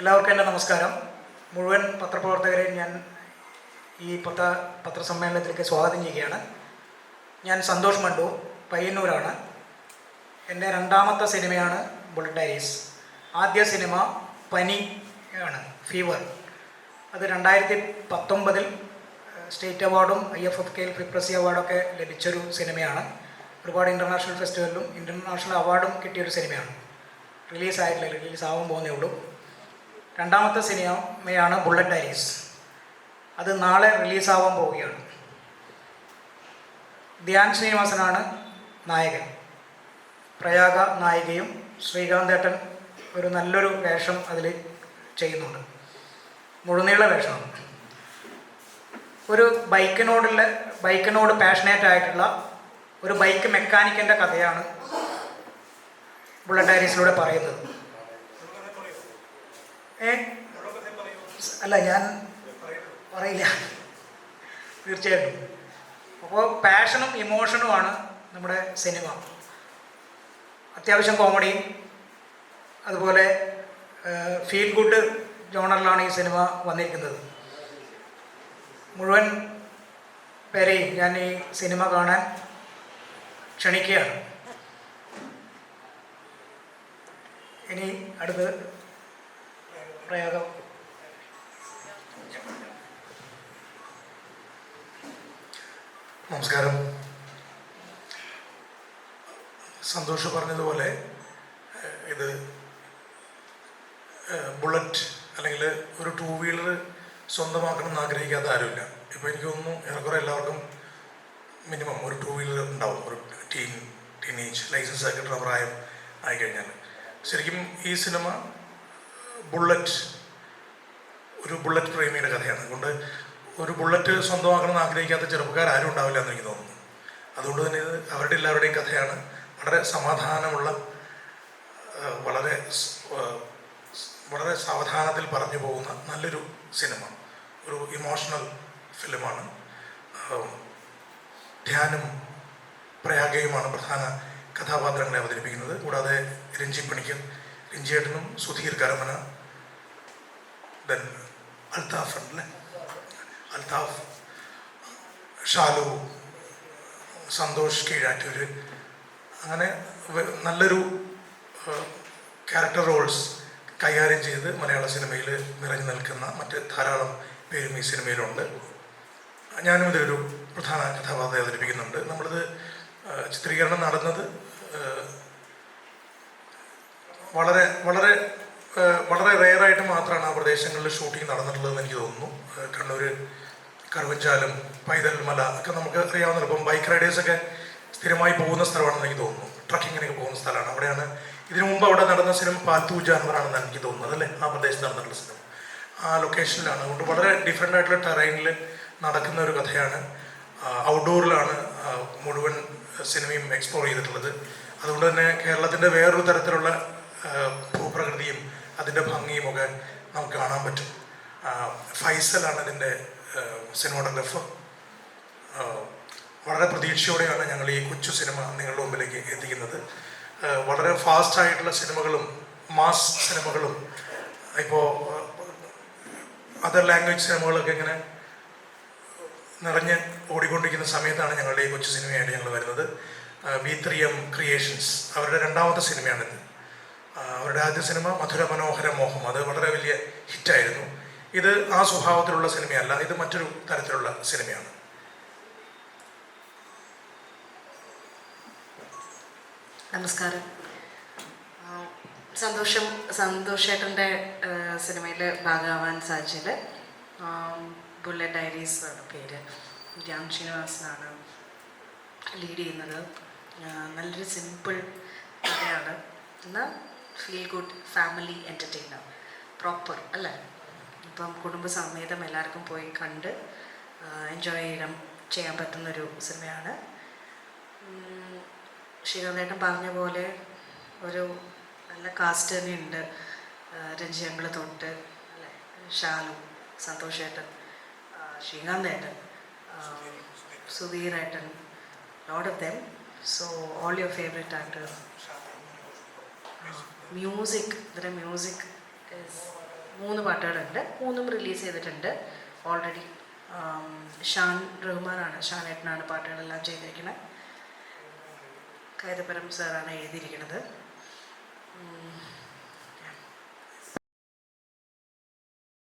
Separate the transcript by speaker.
Speaker 1: എല്ലാവർക്കും എന്റെ നമസ്കാരം. മുഴുവൻ പത്രപ്രവർത്തകരെയും ഞാൻ ഈ പത്ര പത്രസമ്മേളനത്തിലേക്ക് സ്വാഗതം ചെയ്യുകയാണ്. ഞാൻ സന്തോഷ് മണ്ടു പയ്യന്നൂരാണ്. എന്റെ രണ്ടാമത്തെ സിനിമയാണ് ബുള്ളറ്റ് ഡയറീസ് ആദ്യ സിനിമ പനി ആണ് ഫീവർ അത് രണ്ടായിരത്തി പത്തൊമ്പതിൽ സ്റ്റേറ്റ് അവാർഡും ഐ എഫ് എഫ് കെയിൽ ഫിപ്രസി അവാർഡൊക്കെ ലഭിച്ചൊരു സിനിമയാണ്. ഒരുപാട് ഇന്റർനാഷണൽ ഫെസ്റ്റിവലിലും ഇന്റർനാഷണൽ അവാർഡും കിട്ടിയൊരു സിനിമയാണ്. റിലീസായിട്ടില്ല റിലീസ് ആവാൻ പോകുന്നേ ഉള്ളൂ. രണ്ടാമത്തെ സിനിമയാണ് ബുള്ളറ്റ് ഡയറീസ് അത് നാളെ റിലീസാവാൻ പോവുകയാണ്. ധ്യാൻ ശ്രീനിവാസനാണ് നായകൻ. പ്രയാഗ നായികയും ശ്രീകാന്തേട്ടൻ ഒരു നല്ലൊരു വേഷം അതിൽ ചെയ്യുന്നുണ്ട്. മുഴുനീള വേഷമാണ്. ഒരു ബൈക്കിനോടുള്ള ബൈക്കിനോട് പാഷനേറ്റ് ആയിട്ടുള്ള ഒരു ബൈക്ക് മെക്കാനിക്കിന്റെ കഥയാണ് ബുള്ളറ്റ് ഡയറീസിലൂടെ പറയുന്നത്. അല്ല ഞാൻ പറയില്ല. തീർച്ചയായിട്ടും. അപ്പോൾ പാഷനും ഇമോഷനുമാണ് നമ്മുടെ സിനിമ അത്യാവശ്യം കോമഡിയും അതുപോലെ ഫീൽ ഗുഡ് ജോണറിലാണ് ഈ സിനിമ വന്നിരിക്കുന്നത്. മുഴുവൻ പേരെയും ഞാൻ ഈ സിനിമ കാണാൻ ക്ഷണിക്കുകയാണ്. ഇനി അടുത്ത് പ്രയോഗം.
Speaker 2: നമസ്കാരം. സന്തോഷ് പറഞ്ഞതുപോലെ ഇത് ബുള്ളറ്റ് അല്ലെങ്കിൽ ഒരു ടൂ വീലർ സ്വന്തമാക്കണം എന്ന് ആഗ്രഹിക്കാത്ത ആരുമില്ല. ഇപ്പോൾ എനിക്ക് തോന്നുന്നു ഏറെക്കുറെ എല്ലാവർക്കും മിനിമം ഒരു ടൂ വീലർ ഉണ്ടാവും. ഒരു ടീൻ ടീനേജ് ലൈസൻസ് ഒക്കെ കിട്ടുന്ന പ്രായം ആയിക്കഴിഞ്ഞാൽ ശരിക്കും ഈ സിനിമ ബുള്ളറ്റ് ഒരു ബുള്ളറ്റ് പ്രേമിയുടെ കഥയാണ്. അതുകൊണ്ട് ഒരു ബുള്ളറ്റ് സ്വന്തമാക്കണം എന്ന് ആഗ്രഹിക്കാത്ത ചെറുപ്പക്കാർ ആരും ഉണ്ടാവില്ല എന്ന് എനിക്ക് തോന്നുന്നു. അതുകൊണ്ട് തന്നെ ഇത് അവരുടെ എല്ലാവരുടെയും കഥയാണ്. വളരെ സമാധാനമുള്ള വളരെ വളരെ സാവധാനത്തിൽ പറഞ്ഞു പോകുന്ന നല്ലൊരു സിനിമ. ഒരു ഇമോഷണൽ ഫിലിമാണ്. ധ്യാനും പ്രയാഗയുമാണ് പ്രധാന കഥാപാത്രങ്ങളെ അവതരിപ്പിക്കുന്നത്. കൂടാതെ രഞ്ജി പണിക്കർ രഞ്ജിയേട്ടനും സുധീർ കരമന ദെൻ അൽത്താഫ് അൽതാഫ് ഷാലു സന്തോഷ് കീഴാറ്റൂര് അങ്ങനെ നല്ലൊരു ക്യാരക്ടർ റോൾസ് കൈകാര്യം ചെയ്ത് മലയാള സിനിമയിൽ നിറഞ്ഞു നിൽക്കുന്ന മറ്റ് ധാരാളം പേരും ഈ സിനിമയിലുണ്ട്. ഞാനും ഇതിലൊരു പ്രധാന കഥാപാത്രം അവതരിപ്പിക്കുന്നുണ്ട്. നമ്മളിത് ചിത്രീകരണം നടന്നത് വളരെ വളരെ വളരെ റെയറായിട്ട് മാത്രമാണ് ആ പ്രദേശങ്ങളിൽ ഷൂട്ടിംഗ് നടന്നിട്ടുള്ളതെന്ന് എനിക്ക് തോന്നുന്നു. കണ്ണൂർ കറുവഞ്ചാലം പൈതൽ മല ഒക്കെ നമുക്ക് അറിയാവുന്ന ഇപ്പം ബൈക്ക് റൈഡേഴ്സൊക്കെ സ്ഥിരമായി പോകുന്ന സ്ഥലമാണെന്ന് എനിക്ക് തോന്നുന്നു. ട്രക്കിങ്ങിനൊക്കെ പോകുന്ന സ്ഥലമാണ്. അവിടെയാണ് ഇതിനു മുമ്പ് അവിടെ നടന്ന സിനിമ പാത്തൂജ ജാനവറാണെന്ന് എനിക്ക് തോന്നുന്നത് അല്ലേ? ആ പ്രദേശത്ത് നടന്നിട്ടുള്ള സിനിമ ആ ലൊക്കേഷനിലാണ് അതുകൊണ്ട് വളരെ ഡിഫറെന്റ് ആയിട്ടുള്ള ടെറൈനിൽ നടക്കുന്ന ഒരു കഥയാണ്. ഔട്ട്ഡോറിലാണ് മുഴുവൻ സിനിമയും എക്സ്പ്ലോർ ചെയ്തിട്ടുള്ളത്. അതുകൊണ്ട് തന്നെ കേരളത്തിന്റെ വേറൊരു തരത്തിലുള്ള അതിന്റെ ഭംഗിയും ഒക്കെ നമുക്ക് കാണാൻ പറ്റും. ഫൈസലാണ് ഇതിന്റെ സിനിമോട്ടോഗ്രാഫർ വളരെ പ്രതീക്ഷയോടെയാണ് ഞങ്ങൾ ഈ കൊച്ചു സിനിമ നിങ്ങളുടെ മുമ്പിലേക്ക് എത്തിക്കുന്നത്. വളരെ ഫാസ്റ്റ് ആയിട്ടുള്ള സിനിമകളും മാസ് സിനിമകളും ഇപ്പോൾ അതർ ലാംഗ്വേജ് സിനിമകളൊക്കെ ഇങ്ങനെ നിറഞ്ഞ് ഓടിക്കൊണ്ടിരിക്കുന്ന സമയത്താണ് ഞങ്ങളുടെ ഈ കൊച്ചു സിനിമയായിട്ട് ഞങ്ങൾ വരുന്നത്. വി ത്രീ എം ക്രിയേഷൻസ് അവരുടെ രണ്ടാമത്തെ സിനിമയാണിത്. അവരുടെ ആദ്യ സിനിമ മധുര മനോഹര മോഹം. അത് വളരെ വലിയ ഹിറ്റായിരുന്നു. ഇത് ആ സ്വഭാവത്തിലുള്ള സിനിമയല്ല ഇത് മറ്റൊരു തരത്തിലുള്ള സിനിമയാണ്.
Speaker 3: നമസ്കാരം. സന്തോഷം സന്തോഷേട്ടന്റെ സിനിമയിൽ ഭാഗമാവാൻ സാധിച്ചത് ബുള്ളറ്റ് ഡയറീസ് ആണ് പേര്. രാം ശ്രീനിവാസനാണ് ലീഡ് ചെയ്യുന്നത്. നല്ലൊരു സിമ്പിൾ കഥയാണ്. എന്നാൽ feel good family entertainer proper അല്ലേ? ഇപ്പം കുടുംബസമേതം എല്ലാവർക്കും പോയി കണ്ട് എൻജോയ് ചെയ്യാൻ ചെയ്യാൻ പറ്റുന്നൊരു സിനിമയാണ്. ശ്രീകാന്തേട്ടൻ പറഞ്ഞ പോലെ ഒരു നല്ല കാസ്റ്റ് തന്നെയുണ്ട് രഞ്ജിയങ്ങൾ തൊട്ട് അല്ലേ? ഷാലു സന്തോഷേട്ടൻ ശ്രീകാന്തേട്ടൻ സുധീർ ഏട്ടൻ load of them so all your favourite actors music ഇതിന്റെ മ്യൂസിക് മൂന്ന് പാട്ടുകളുണ്ട്. മൂന്നും റിലീസ് ചെയ്തിട്ടുണ്ട്. ഓൾറെഡി ഷാൻ റഹ്മാനാണ് ഷാൻ ഏട്ടനാണ് പാട്ടുകളെല്ലാം ചെയ്തിരിക്കുന്നത്. കൈതപ്പുരം സാറാണ് എഴുതിയിരിക്കുന്നത്.